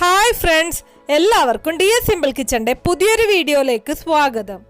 Hi friends എല്ലാവർക്കും D S simple കിച്ചന്റെ പുതിയൊരു വീഡിയോയിലേക്ക് സ്വാഗതം.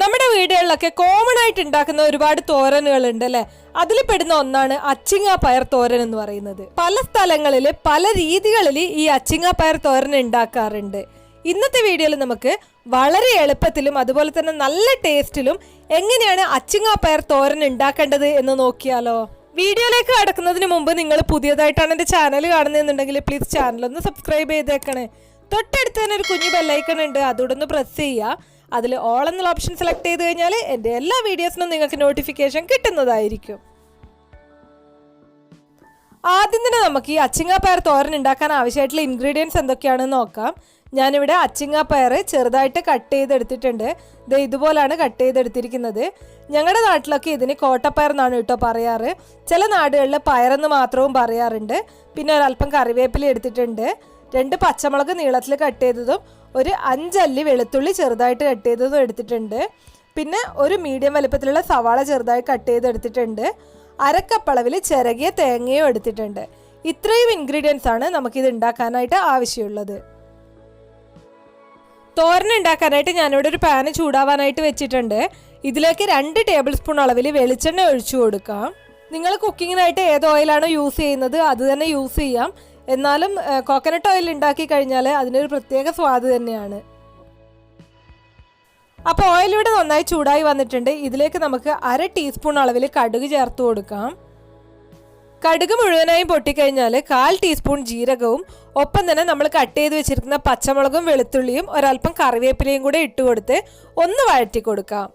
നമ്മുടെ വീടുകളിലൊക്കെ കോമൺ ആയിട്ട് ഉണ്ടാക്കുന്ന ഒരുപാട് തോരനുകളുണ്ട് അല്ലേ? അതിൽ പെടുന്ന ഒന്നാണ് അച്ചിങ്ങ പയർ തോരൻ എന്ന് പറയുന്നത്. പല സ്ഥലങ്ങളിൽ പല രീതികളിൽ ഈ അച്ചിങ്ങ പയർ തോരൻ ഉണ്ടാക്കാറുണ്ട്. ഇന്നത്തെ വീഡിയോയിൽ നമുക്ക് വളരെ എളുപ്പത്തിലും അതുപോലെ തന്നെ നല്ല ടേസ്റ്റിലും എങ്ങനെയാണ് അച്ചിങ്ങ പയർ തോരൻ ഉണ്ടാക്കേണ്ടത് എന്ന് നോക്കിയാലോ? വീഡിയോയിലേക്ക് കടക്കുന്നതിന് മുമ്പ് നിങ്ങൾ പുതിയതായിട്ടാണ് എന്റെ ചാനൽ കാണുന്നതെന്നുണ്ടെങ്കിൽ പ്ലീസ് ചാനൽ ഒന്ന് സബ്സ്ക്രൈബ് ചെയ്തേക്കണേ. തൊട്ടടുത്ത് തന്നെ ഒരു കുഞ്ഞു ബെല്ലൈക്കൺ ഉണ്ട്. അതോടൊന്ന് പ്രസ് ചെയ്യുക. അതിൽ ഓൾ എന്നുള്ള ഓപ്ഷൻ സെലക്ട് ചെയ്ത് കഴിഞ്ഞാൽ എന്റെ എല്ലാ വീഡിയോസിനും നിങ്ങൾക്ക് നോട്ടിഫിക്കേഷൻ കിട്ടുന്നതായിരിക്കും. ആദ്യം തന്നെ നമുക്ക് ഈ അച്ചിങ്ങാപ്പയർ തോരൻ ഉണ്ടാക്കാൻ ആവശ്യമായിട്ടുള്ള ഇൻഗ്രീഡിയൻസ് എന്തൊക്കെയാണെന്ന് നോക്കാം. ഞാനിവിടെ അച്ചിങ്ങാപ്പയർ ചെറുതായിട്ട് കട്ട് ചെയ്തെടുത്തിട്ടുണ്ട്. ഇത് ഇതുപോലാണ് കട്ട് ചെയ്തെടുത്തിരിക്കുന്നത്. ഞങ്ങളുടെ നാട്ടിലൊക്കെ ഇതിന് കോട്ടപ്പയർ എന്നാണ് കേട്ടോ പറയാറ്. ചില നാടുകളിൽ പയറെന്ന് മാത്രവും പറയാറുണ്ട്. പിന്നെ ഒരല്പം കറിവേപ്പില എടുത്തിട്ടുണ്ട്. രണ്ട് പച്ചമുളക് നീളത്തിൽ കട്ട് ചെയ്തതും ഒരു അഞ്ചല്ലി വെളുത്തുള്ളി ചെറുതായിട്ട് കട്ട് ചെയ്തതും എടുത്തിട്ടുണ്ട്. പിന്നെ ഒരു മീഡിയം വലുപ്പത്തിലുള്ള സവാള ചെറുതായി കട്ട് ചെയ്തെടുത്തിട്ടുണ്ട്. അരക്കപ്പളവിൽ ചിരകിയ തേങ്ങയും എടുത്തിട്ടുണ്ട്. ഇത്രയും ഇൻഗ്രീഡിയൻസ് ആണ് നമുക്കിത് ഉണ്ടാക്കാനായിട്ട് ആവശ്യമുള്ളത്. തോരൻ ഉണ്ടാക്കാനായിട്ട് ഞാനിവിടെ ഒരു പാന് ചൂടാവാനായിട്ട് വെച്ചിട്ടുണ്ട്. ഇതിലേക്ക് രണ്ട് ടേബിൾ സ്പൂൺ അളവിൽ വെളിച്ചെണ്ണ ഒഴിച്ചു കൊടുക്കാം. നിങ്ങൾ കുക്കിങ്ങിനായിട്ട് ഏത് ഓയിലാണോ യൂസ് ചെയ്യുന്നത് അത് തന്നെ യൂസ് ചെയ്യാം. എന്നാലും കോക്കനട്ട് ഓയിൽ ഉണ്ടാക്കി കഴിഞ്ഞാൽ അതിനൊരു പ്രത്യേക സ്വാദ് തന്നെയാണ്. അപ്പോൾ ഓയിൽ ഇവിടെ നന്നായി ചൂടായി വന്നിട്ടുണ്ട്. ഇതിലേക്ക് നമുക്ക് അര ടീസ്പൂൺ അളവിൽ കടുക് ചേർത്ത് കൊടുക്കാം. കടുക് മുഴുവനായും പൊട്ടിക്കഴിഞ്ഞാൽ കാൽ ടീസ്പൂൺ ജീരകവും ഒപ്പം തന്നെ നമ്മൾ കട്ട് ചെയ്ത് വെച്ചിരിക്കുന്ന പച്ചമുളകും വെളുത്തുള്ളിയും ഒരല്പം കറിവേപ്പിലയും കൂടെ ഇട്ട് കൊടുത്ത് ഒന്ന് വഴറ്റി കൊടുക്കാം.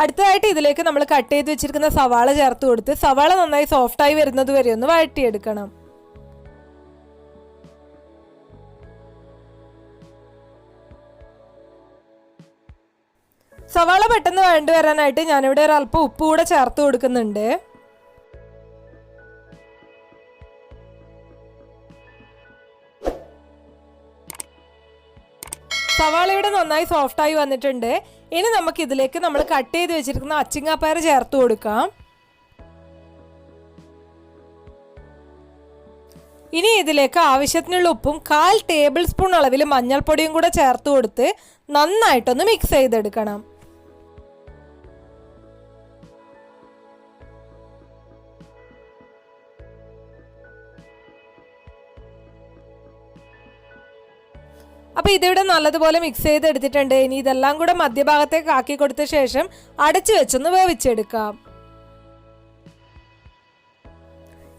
അടുത്തതായിട്ട് ഇതിലേക്ക് നമ്മൾ കട്ട് ചെയ്ത് വെച്ചിരിക്കുന്ന സവാള ചേർത്ത് കൊടുത്ത് സവാള നന്നായി സോഫ്റ്റായി വരുന്നത് വരെ ഒന്ന് വഴറ്റിയെടുക്കണം. സവാള പെട്ടെന്ന് വേണ്ടി വരാനായിട്ട് ഞാനിവിടെ ഒരു അല്പം ഉപ്പ് കൂടെ ചേർത്ത് കൊടുക്കുന്നുണ്ട്. സവാള ഇവിടെ നന്നായി സോഫ്റ്റായി വന്നിട്ടുണ്ട്. ഇനി നമുക്ക് ഇതിലേക്ക് നമ്മൾ കട്ട് ചെയ്ത് വെച്ചിരിക്കുന്ന അച്ചിങ്ങാപ്പയർ ചേർത്ത് കൊടുക്കാം. ഇനി ഇതിലേക്ക് ആവശ്യത്തിനുള്ള ഉപ്പും കാൽ ടേബിൾ സ്പൂൺ അളവിൽ മഞ്ഞൾപ്പൊടിയും കൂടെ ചേർത്ത് കൊടുത്ത് നന്നായിട്ടൊന്ന് മിക്സ് ചെയ്തെടുക്കണം. അപ്പോൾ ഇതിവിടെ നല്ലതുപോലെ മിക്സ് ചെയ്ത് എടുത്തിട്ടുണ്ട് ഇനി ഇതെല്ലാം കൂടെ മധ്യഭാഗത്തേക്ക് ആക്കി കൊടുത്ത ശേഷം അടച്ചു വെച്ചൊന്ന് വേവിച്ചെടുക്കാം.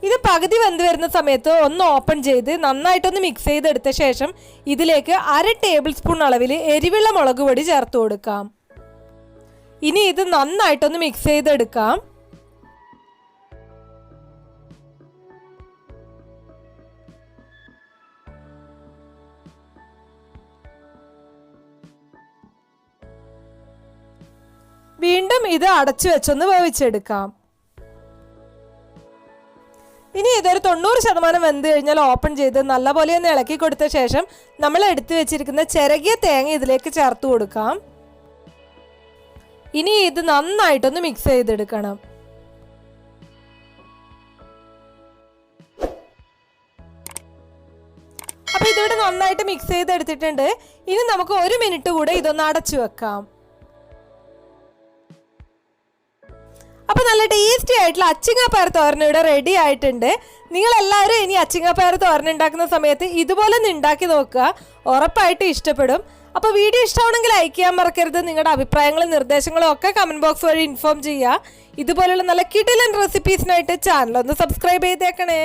ഇത് പകുതി വെന്ത് വരുന്ന സമയത്ത് ഒന്ന് ഓപ്പൺ ചെയ്ത് നന്നായിട്ടൊന്ന് മിക്സ് ചെയ്തെടുത്ത ശേഷം ഇതിലേക്ക് അര ടേബിൾ സ്പൂൺ അളവിൽ എരിവുള്ള മുളക് പൊടി ചേർത്ത് കൊടുക്കാം. ഇനി ഇത് നന്നായിട്ടൊന്ന് മിക്സ് ചെയ്തെടുക്കാം. വീണ്ടും ഇത് അടച്ചു വെച്ചൊന്ന് വേവിച്ചെടുക്കാം. ഇനി ഇതൊരു തൊണ്ണൂറ് ശതമാനം വെന്ത് കഴിഞ്ഞാൽ ഓപ്പൺ ചെയ്ത് നല്ലപോലെ ഒന്ന് ഇളക്കി കൊടുത്ത ശേഷം നമ്മൾ എടുത്തു വെച്ചിരിക്കുന്ന ചിരകിയ തേങ്ങ ഇതിലേക്ക് ചേർത്ത് കൊടുക്കാം. ഇനി ഇത് നന്നായിട്ടൊന്ന് മിക്സ് ചെയ്തെടുക്കണം. അപ്പൊ ഇതിവിടെ നന്നായിട്ട് മിക്സ് ചെയ്തെടുത്തിട്ടുണ്ട്. ഇനി നമുക്ക് ഒരു മിനിറ്റ് കൂടെ ഇതൊന്ന് അടച്ചു വെക്കാം. നല്ല ടേസ്റ്റി ആയിട്ടുള്ള അച്ചിങ്ങാപ്പയർ തോരൻ ഇവിടെ റെഡി ആയിട്ടുണ്ട്. നിങ്ങൾ എല്ലാവരും ഇനി അച്ചിങ്ങാപ്പയർ തോരൻ ഉണ്ടാക്കുന്ന സമയത്ത് ഇതുപോലെ ഒന്ന് ഉണ്ടാക്കി നോക്കുക. ഉറപ്പായിട്ട് ഇഷ്ടപ്പെടും. അപ്പോൾ വീഡിയോ ഇഷ്ടമാണെങ്കിൽ ലൈക്ക് ചെയ്യാൻ മറക്കരുത്. നിങ്ങളുടെ അഭിപ്രായങ്ങളും നിർദ്ദേശങ്ങളും ഒക്കെ കമന്റ് ബോക്സ് വഴി ഇൻഫോം ചെയ്യുക. ഇതുപോലുള്ള നല്ല കിടിലൻ റെസിപ്പീസിനായിട്ട് ചാനൽ ഒന്ന് സബ്സ്ക്രൈബ് ചെയ്തേക്കണേ.